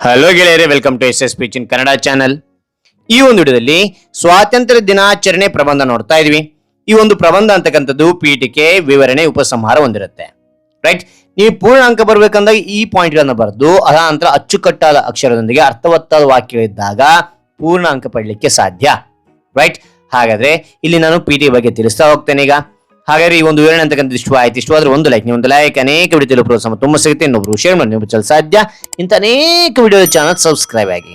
Hello ಗೆಳೆಯರೆ welcome to S S P in Kannada channel ಈ ಒಂದು ವಿಡಿಯೋದಲ್ಲಿ ಸ್ವಾತಂತ್ರ್ಯ ದಿನಾಚರಣೆ ಪ್ರಬಂಧ ನೋಡ್ತಾ ಇದೀವಿ ಈ ಒಂದು ಪ್ರಬಂಧ ಅಂತಕ್ಕಂಥದ್ದು ಪೀಠಿಕೆ ವಿವರಣೆ, ಉಪಸಂಹಾರ ಹೊಂದಿರುತ್ತೆ. ರೈಟ್ ನೀವು ಪೂರ್ಣ ಅಂಕ ಬರ್ಬೇಕಂದಾಗ ಈ ಪಾಯಿಂಟ್ಗಳನ್ನು ಬರೆದು ಅದ ನಂತರ ಅಚ್ಚುಕಟ್ಟಾದ ಅಕ್ಷರದೊಂದಿಗೆ ಅರ್ಥವತ್ತಾದ ವಾಕ್ಯಗಳಿದ್ದಾಗ ಪೂರ್ಣ ಅಂಕ ಪಡಲಿಕ್ಕೆ ಸಾಧ್ಯ. ರೈಟ್ ಹಾಗಾದ್ರೆ ಇಲ್ಲಿ ನಾನು ಪಿ ಟಿ ಬಗ್ಗೆ ತಿಳಿಸ್ತಾ ಹೋಗ್ತೇನೆ ಈಗ. ಹಾಗಾದ್ರೆ ಈ ಒಂದು ವಿವರಣೆ ಅಂತಕ್ಕಂಥ ಇಷ್ಟ ಆಯ್ತು. ಇಷ್ಟವಾದ್ರೆ ಒಂದು ಲೈಕ್ ನೀವು ಒಂದು ಲೈಕ್ ಅನೇಕ ವಿಡಿಯೋ ಪ್ರೋತ್ಸಾಹ ತುಂಬ ಸಿಗುತ್ತೆ. ಇನ್ನೊಬ್ರು ಶೇರ್ ಮಾಡಿ ನೀವು ಸಾಧ್ಯ. ಇಂಥ ಅನೇಕ ವಿಡಿಯೋ ಚಾನಲ್ ಸಬ್ಸ್ಕ್ರೈಬ್ ಆಗಿ.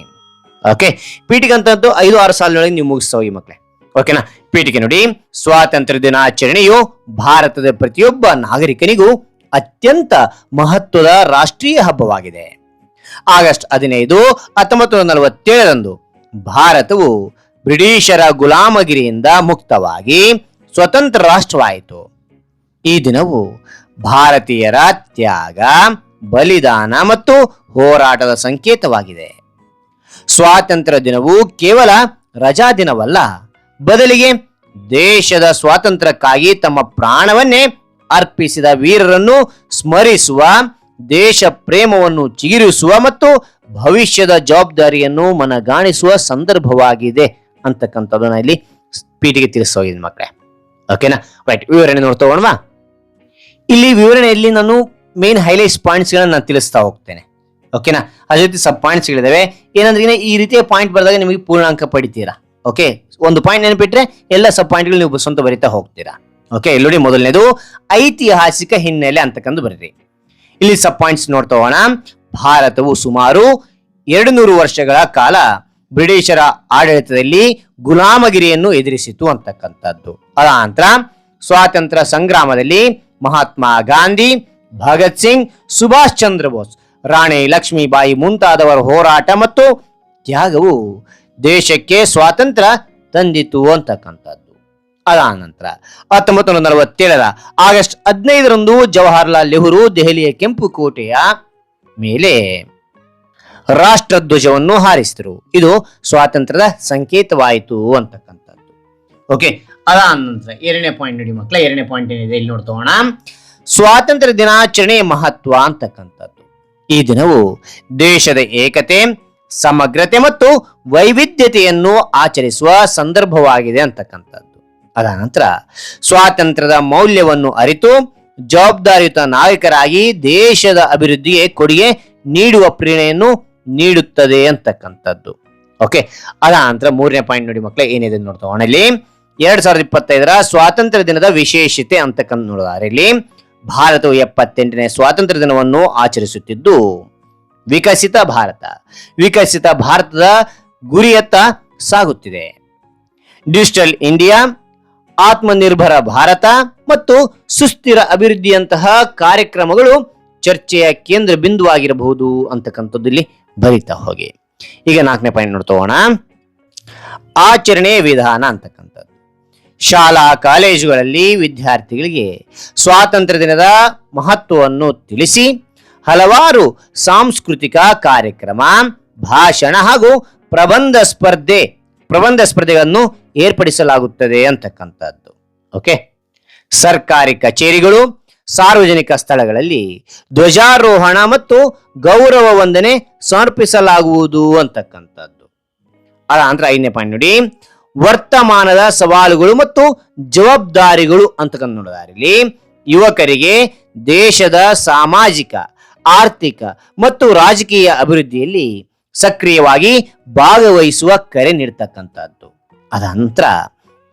ಓಕೆ ಪೀಠಿಗೆ ಅಂತದ್ದು ಐದು, ಆರು ಸಾಲಿನೊಳಗೆ ನೀವು ಮುಗಿಸ್ತಾವ ಈ ಮಕ್ಕಳೇ ಓಕೆನಾ ಪೀಠಿಗೆ ನೋಡಿ. ಸ್ವಾತಂತ್ರ್ಯ ದಿನಾಚರಣೆಯು ಭಾರತದ ಪ್ರತಿಯೊಬ್ಬ ನಾಗರಿಕನಿಗೂ ಅತ್ಯಂತ ಮಹತ್ವದ ರಾಷ್ಟ್ರೀಯ ಹಬ್ಬವಾಗಿದೆ. ಆಗಸ್ಟ್ ಹದಿನೈದು ಹತ್ತೊಂಬತ್ತು ನೂರ ನಲವತ್ತೇಳರಂದು ಭಾರತವು ಬ್ರಿಟಿಷರ ಗುಲಾಮಗಿರಿಯಿಂದ ಮುಕ್ತವಾಗಿ ಸ್ವತಂತ್ರ ರಾಷ್ಟ್ರವಾಯಿತು. ಈ ದಿನವು ಭಾರತೀಯರ ತ್ಯಾಗ ಬಲಿದಾನ ಮತ್ತು ಹೋರಾಟದ ಸಂಕೇತವಾಗಿದೆ. ಸ್ವಾತಂತ್ರ್ಯ ದಿನವು ಕೇವಲ ರಜಾ ದಿನವಲ್ಲ, ಬದಲಿಗೆ ದೇಶದ ಸ್ವಾತಂತ್ರ್ಯಕ್ಕಾಗಿ ತಮ್ಮ ಪ್ರಾಣವನ್ನೇ ಅರ್ಪಿಸಿದ ವೀರರನ್ನು ಸ್ಮರಿಸುವ, ದೇಶ ಪ್ರೇಮವನ್ನು ಚಿಗಿರಿಸುವ ಮತ್ತು ಭವಿಷ್ಯದ ಜವಾಬ್ದಾರಿಯನ್ನು ಮನಗಾಣಿಸುವ ಸಂದರ್ಭವಾಗಿದೆ. ಅಂತಕ್ಕಂಥದ್ದನ್ನ ಇಲ್ಲಿ ಪೀಠಿಗೆ ತಿಳಿಸೋಗಿದೆ ಮಕ್ಕಳೇ. ಓಕೆನಾ ರೈಟ್ ವಿವರಣೆ ನೋಡ್ತಾ ಹೋಗೋಣವಾ? ಇಲ್ಲಿ ವಿವರಣೆಯಲ್ಲಿ ನಾನು ಮೇನ್ ಹೈಲೈಟ್ಸ್ ಪಾಯಿಂಟ್ಸ್ ಗಳನ್ನ ನಾನು ತಿಳಿಸ್ತಾ ಹೋಗ್ತೇನೆ. ಓಕೆನಾ ಅದೇ ರೀತಿ ಸಬ್ ಪಾಯಿಂಟ್ಸ್ ಗಳಿದಾವೆ. ಏನಂದ್ರೆ ಈ ರೀತಿಯ ಪಾಯಿಂಟ್ ಬರೆದಾಗ ನಿಮಗೆ ಪೂರ್ಣಾಂಕ ಪಡಿತೀರಾ? ಓಕೆ ಒಂದು ಪಾಯಿಂಟ್ ನೆನಪಿಟ್ರೆ ಎಲ್ಲ ಸಬ್ ಪಾಯಿಂಟ್ಗಳು ನೀವು ಸ್ವಂತ ಬರಿತಾ ಹೋಗ್ತೀರಾ? ಓಕೆ ಇಲ್ಲಿ ಮೊದಲನೇದು, ಐತಿಹಾಸಿಕ ಹಿನ್ನೆಲೆ ಅಂತಕ್ಕಂದು ಬರೀರಿ. ಇಲ್ಲಿ ಸಬ್ ಪಾಯಿಂಟ್ಸ್ ನೋಡ್ತಾ ಹೋಗೋಣ. ಭಾರತವು ಸುಮಾರು ಎರಡು ನೂರು ವರ್ಷಗಳ ಕಾಲ ಬ್ರಿಟಿಷರ ಆಡಳಿತದಲ್ಲಿ ಗುಲಾಮಗಿರಿಯನ್ನು ಎದುರಿಸಿತು ಅಂತಕ್ಕಂಥದ್ದು. ಅದ ನಂತರ ಸ್ವಾತಂತ್ರ್ಯ ಸಂಗ್ರಾಮದಲ್ಲಿ ಮಹಾತ್ಮ ಗಾಂಧಿ, ಭಗತ್ ಸಿಂಗ್, ಸುಭಾಷ್ ಚಂದ್ರ ಬೋಸ್, ರಾಣಿ ಲಕ್ಷ್ಮೀಬಾಯಿ ಮುಂತಾದವರ ಹೋರಾಟ ಮತ್ತು ತ್ಯಾಗವು ದೇಶಕ್ಕೆ ಸ್ವಾತಂತ್ರ್ಯ ತಂದಿತು ಅಂತಕ್ಕಂಥದ್ದು. ಅದಾನಂತರ ಹತ್ತೊಂಬತ್ತು ನೂರ ನಲವತ್ತೇಳರ ಆಗಸ್ಟ್ ಹದಿನೈದರಂದು ಜವಾಹರ್ಲಾಲ್ ನೆಹರು ದೆಹಲಿಯ ಕೆಂಪು ಕೋಟೆಯ ಮೇಲೆ ರಾಷ್ಟ್ರಧ್ವಜವನ್ನು ಹಾರಿಸಿದರು. ಇದು ಸ್ವಾತಂತ್ರ್ಯದ ಸಂಕೇತವಾಯಿತು ಅಂತಕ್ಕಂಥದ್ದು. ಓಕೆ ಅದಾದ ನಂತರ ಎರಡನೇ ಪಾಯಿಂಟ್ ನೋಡಿ ಮಕ್ಕಳ ಎರಡನೇ ಪಾಯಿಂಟ್ ಏನಿದೆ ಇಲ್ಲಿ ನೋಡ್ತೋಣ ಸ್ವಾತಂತ್ರ್ಯ ದಿನಾಚರಣೆಯ ಮಹತ್ವ ಅಂತಕ್ಕಂಥದ್ದು. ಈ ದಿನವು ದೇಶದ ಏಕತೆ, ಸಮಗ್ರತೆ ಮತ್ತು ವೈವಿಧ್ಯತೆಯನ್ನು ಆಚರಿಸುವ ಸಂದರ್ಭವಾಗಿದೆ ಅಂತಕ್ಕಂಥದ್ದು. ಅದ ನಂತರ ಸ್ವಾತಂತ್ರ್ಯದ ಮೌಲ್ಯವನ್ನು ಅರಿತು ಜವಾಬ್ದಾರಿಯುತ ನಾಯಕರಾಗಿ ದೇಶದ ಅಭಿವೃದ್ಧಿಗೆ ಕೊಡುಗೆ ನೀಡುವ ಪ್ರೇರಣೆಯನ್ನು ನೀಡುತ್ತದೆ ಅಂತಕ್ಕಂಥದ್ದು. ಓಕೆ ಅದ ನಂತರ ಮೂರನೇ ಪಾಯಿಂಟ್ ನೋಡಿ ಮಕ್ಕಳೇ ಏನಿದೆ ನೋಡ್ತಾ ಇಲ್ಲಿ ಎರಡ್ ಸಾವಿರದ ಇಪ್ಪತ್ತೈದರ ಸ್ವಾತಂತ್ರ್ಯ ದಿನದ ವಿಶೇಷತೆ ಅಂತಕ್ಕಂಥ ನೋಡಿದಾರೆ ಇಲ್ಲಿ ಭಾರತವು ಎಪ್ಪತ್ತೆಂಟನೇ ಸ್ವಾತಂತ್ರ್ಯ ದಿನವನ್ನು ಆಚರಿಸುತ್ತಿದ್ದು, ವಿಕಸಿತ ಭಾರತ. ವಿಕಸಿತ ಭಾರತದ ಗುರಿಯತ್ತ ಸಾಗುತ್ತಿದೆ. ಡಿಜಿಟಲ್ ಇಂಡಿಯಾ ಆತ್ಮನಿರ್ಭರ ಭಾರತ ಮತ್ತು ಸುಸ್ಥಿರ ಅಭಿವೃದ್ಧಿಯಂತಹ ಕಾರ್ಯಕ್ರಮಗಳು ಚರ್ಚೆಯ ಕೇಂದ್ರ ಬಿಂದುವಾಗಿರಬಹುದು ಅಂತಕ್ಕಂಥದ್ದು ಇಲ್ಲಿ ಬರಿತಾ ಹೋಗಿ. ಈಗ ನಾಲ್ಕನೇ ಪಾಯಿಂಟ್ ನೋಡ್ತಾ ಹೋಗೋಣ ಆಚರಣೆ ವಿಧಾನ ಅಂತಕ್ಕಂಥದ್ದು. ಶಾಲಾ, ಕಾಲೇಜುಗಳಲ್ಲಿ ವಿದ್ಯಾರ್ಥಿಗಳಿಗೆ ಸ್ವಾತಂತ್ರ್ಯ ದಿನದ ಮಹತ್ವವನ್ನು ತಿಳಿಸಿ, ಹಲವಾರು ಸಾಂಸ್ಕೃತಿಕ ಕಾರ್ಯಕ್ರಮ, ಭಾಷಣ ಹಾಗೂ ಪ್ರಬಂಧ ಸ್ಪರ್ಧೆ, ಪ್ರಬಂಧ ಸ್ಪರ್ಧೆಗಳನ್ನು ಏರ್ಪಡಿಸಲಾಗುತ್ತದೆ ಅಂತಕ್ಕಂಥದ್ದು. ಓಕೆ ಸರ್ಕಾರಿ ಕಚೇರಿಗಳು ಸಾರ್ವಜನಿಕ ಸ್ಥಳಗಳಲ್ಲಿ ಧ್ವಜಾರೋಹಣ ಮತ್ತು ಗೌರವ ವಂದನೆ ಸಮರ್ಪಿಸಲಾಗುವುದು ಅಂತಕ್ಕಂಥದ್ದು. ಅದ ನಂತರ ಐದನೇ ಪಾಯಿಂಟ್ ನೋಡಿ. ವರ್ತಮಾನದ ಸವಾಲುಗಳು ಮತ್ತು ಜವಾಬ್ದಾರಿಗಳು ಅಂತಕ್ಕಂಥ ನೋಡಿದಾರೆ ಇಲ್ಲಿ ಯುವಕರಿಗೆ ದೇಶದ ಸಾಮಾಜಿಕ, ಆರ್ಥಿಕ ಮತ್ತು ರಾಜಕೀಯ ಅಭಿವೃದ್ಧಿಯಲ್ಲಿ ಸಕ್ರಿಯವಾಗಿ ಭಾಗವಹಿಸುವ ಕರೆ ನೀಡ್ತಕ್ಕಂಥದ್ದು. ಅದ ನಂತರ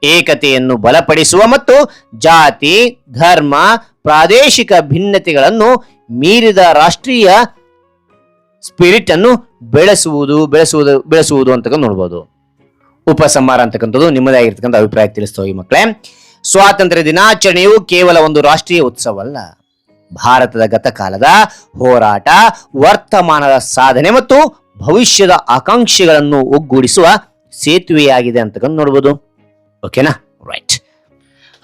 ಏಕತೆಯನ್ನು ಬಲಪಡಿಸುವ ಮತ್ತು ಜಾತಿ, ಧರ್ಮ, ಪ್ರಾದೇಶಿಕ ಭಿನ್ನತೆಗಳನ್ನು ಮೀರಿದ ರಾಷ್ಟ್ರೀಯ ಸ್ಪಿರಿಟ್ ಅನ್ನು ಬೆಳೆಸುವುದು ಬೆಳೆಸುವುದು ಬೆಳೆಸುವುದು ಅಂತ ನೋಡ್ಬೋದು. ಉಪಸಂಹಾರ ಅಂತಕ್ಕಂಥದ್ದು ನಿಮ್ಮದೇ ಆಗಿರ್ತಕ್ಕಂಥ ಅಭಿಪ್ರಾಯ ತಿಳಿಸ್ತಾ ಹೋಗಿ ಮಕ್ಕಳೇ. ಸ್ವಾತಂತ್ರ್ಯ ದಿನಾಚರಣೆಯು ಕೇವಲ ಒಂದು ರಾಷ್ಟ್ರೀಯ ಉತ್ಸವ ಅಲ್ಲ. ಭಾರತದ ಗತಕಾಲದ ಹೋರಾಟ, ವರ್ತಮಾನದ ಸಾಧನೆ ಮತ್ತು ಭವಿಷ್ಯದ ಆಕಾಂಕ್ಷೆಗಳನ್ನು ಒಗ್ಗೂಡಿಸುವ ಸೇತುವೆಯಾಗಿದೆ ಅಂತಕ್ಕಂಥ ನೋಡ್ಬೋದು. ಓಕೆನಾ? ರೈಟ್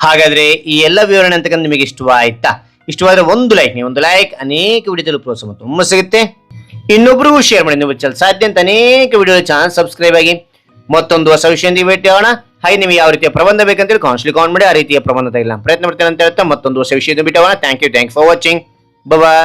ಹಾಗಾದ್ರೆ ಈ ಎಲ್ಲ ವಿವರಣೆ ಅಂತಕ್ಕಂಥ ನಿಮಗೆ ಇಷ್ಟವಾಯ್ತಾ? ಇಷ್ಟವಾದ್ರೆ ಒಂದು ಲೈಕ್ ನೀವು ಒಂದು ಲೈಕ್ ಅನೇಕ ವಿಡಿಯೋದಲ್ಲಿ ಪ್ರೋತ್ಸಾಹ ತುಂಬ ಸಿಗುತ್ತೆ. ಇನ್ನೊಬ್ರಿಗೂ ಶೇರ್ ಮಾಡಿ, ನೀವು ಚಲ್ ಸಾಧ್ಯ ಅಂತ ಅನೇಕ ವಿಡಿಯೋ ಚಾನಲ್ ಸಬ್ಸ್ಕ್ರೈಬ್ ಆಗಿ ಮತ್ತೊಂದು ಹೊಸ ವಿಷಯದಿಂದ ಭೇಟಿ ಆಗೋಣ. ಹಾಗೆ ನಿಮಗೆ ಯಾವ ರೀತಿಯ ಪ್ರಬಂಧ ಬೇಕಂತೇಳಿ ಕಾನ್ಸ್ಲಿ ಕಾನ್ ಮಾಡಿ, ಆ ರೀತಿಯ ಪ್ರಬಂಧ ತೆಗೆಲ್ಲ ಪ್ರಯತ್ನ ಮಾಡ್ತೇನೆ ಅಂತ ಹೇಳ್ತಾ ಮತ್ತೊಂದು ಹೊಸ ವಿಷಯದ ಆಗೋಣ. Thank you thank for watching bye